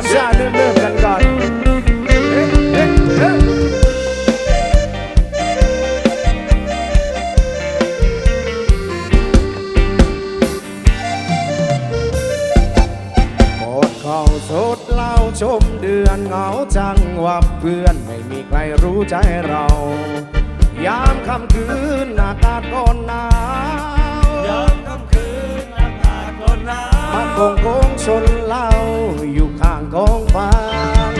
ามชาติเริ่มๆกันก่อนเอ๊ะเอ๊ะเอ๊ะกอดเข้าสดเล่าชมเดือนเหงาจังว่าเพื่อนไม่มีใครรู้ใจเรา ยามค่ำคืนอากาศก็หนาว ยามค่ำคืนอากาศก็หนามาวโกงโกงชนเหล่าอยู่ข้าง กองฟาง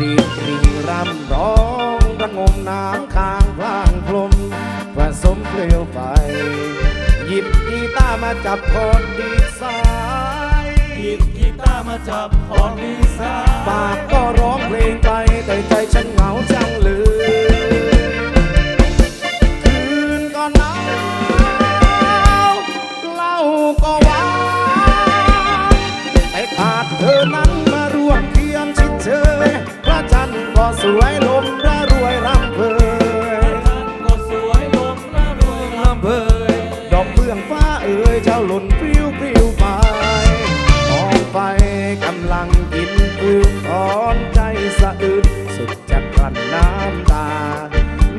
รีบรีรำร้องระงมน้ำข้างพลางพรมผสมเปลวไฟหยิบกีตาร์มาจับคอร์ดดีดสายหยิบกีตาร์มาจับคอนดีไซปากน์ก็ร้องเพลงไปแต่ใจฉันเหงาจังเลย ปลิวไปมองไปกำลังกินฟืนถอนใจสะอื้นสุดจะกลั้นน้ำตา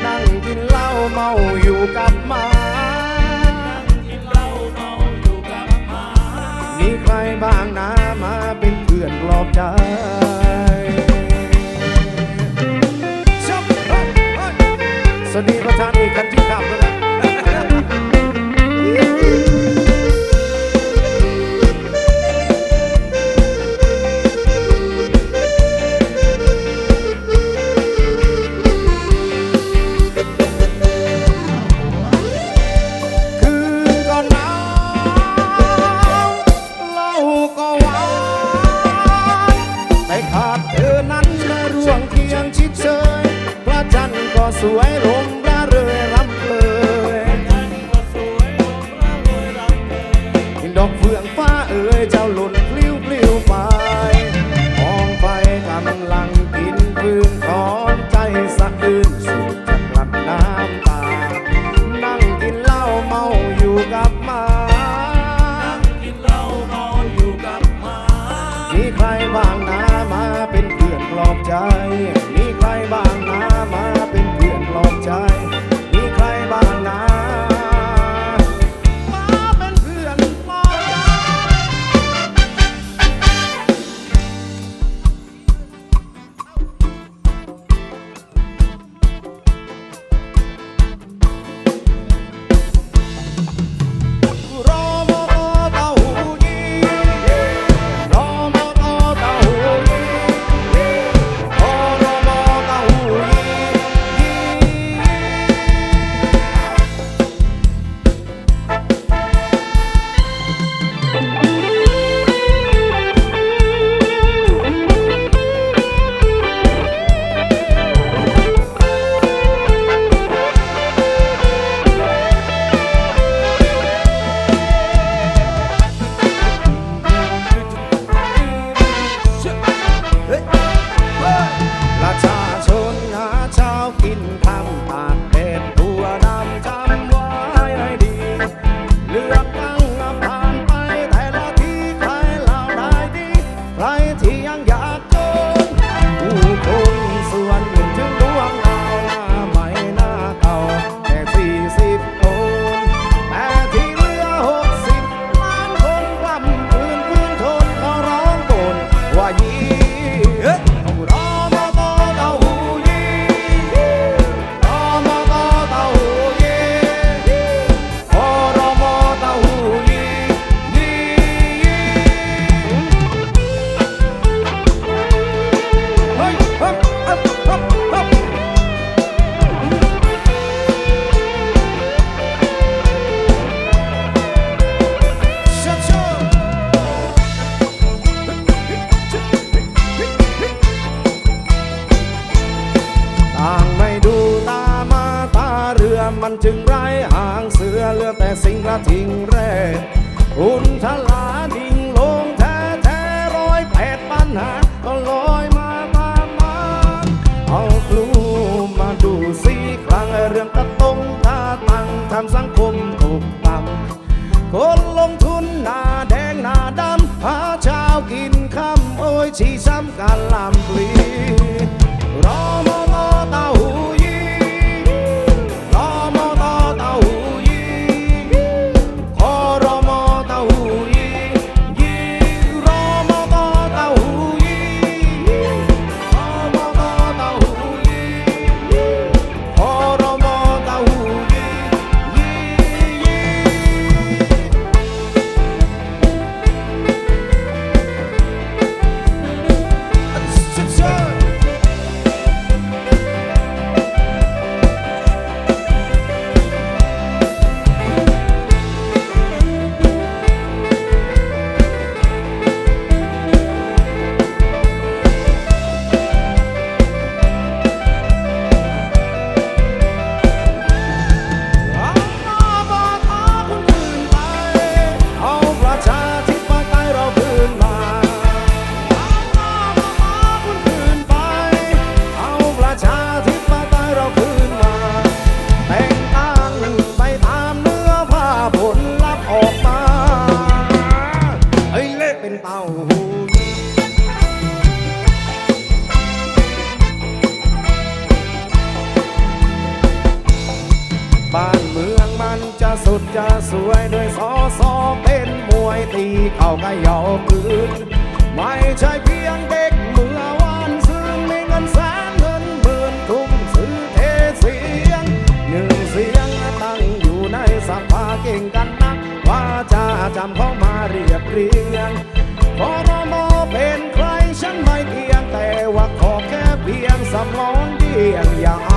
นั่งกินเหล้าเมาอยู่กับหมากินเหล้าเมาอยู่กับหมามีใครบ้างนะมาเป็นเพื่อนปลอบใจ เอ๋ยเจ้าหล่นปลิ ต่างไม่ดูตามาตาเรือมันจึงไร้หางเสือเลือแต่สิงกระทิงแร่อุ่นทลาดิ่งลงแท้แท้ร้อยแปดปัญหาก็ลอยมาตามมาเอาคลูมาดูสิครั้งเรื่องกระตงท่าตังทำสังคมถูกต่ำคนลงทุนหน้าแดงหน้าดำหาเช้ากินค่ำโอ้ยชี้ช้ำการลำปลี บ้านเมืองมันจะสุดจะสวยด้วยสอสอเป็นมวยตีเข่าก็ยาคืนไม่ใช่เพียงเด็กเมื่อวานซึ่งมีเงินแสนเงินหมื่นทุ่มซื้อเทเสียงหนึ่งเสียงตั้งอยู่ในสภาเก่งกันนักว่าจะจำเขามาเรียบเรียง พอรมอเป็นใครฉันไม่เพียงแต่ว่าขอแค่เพียงสมองเดียงอย่าเอา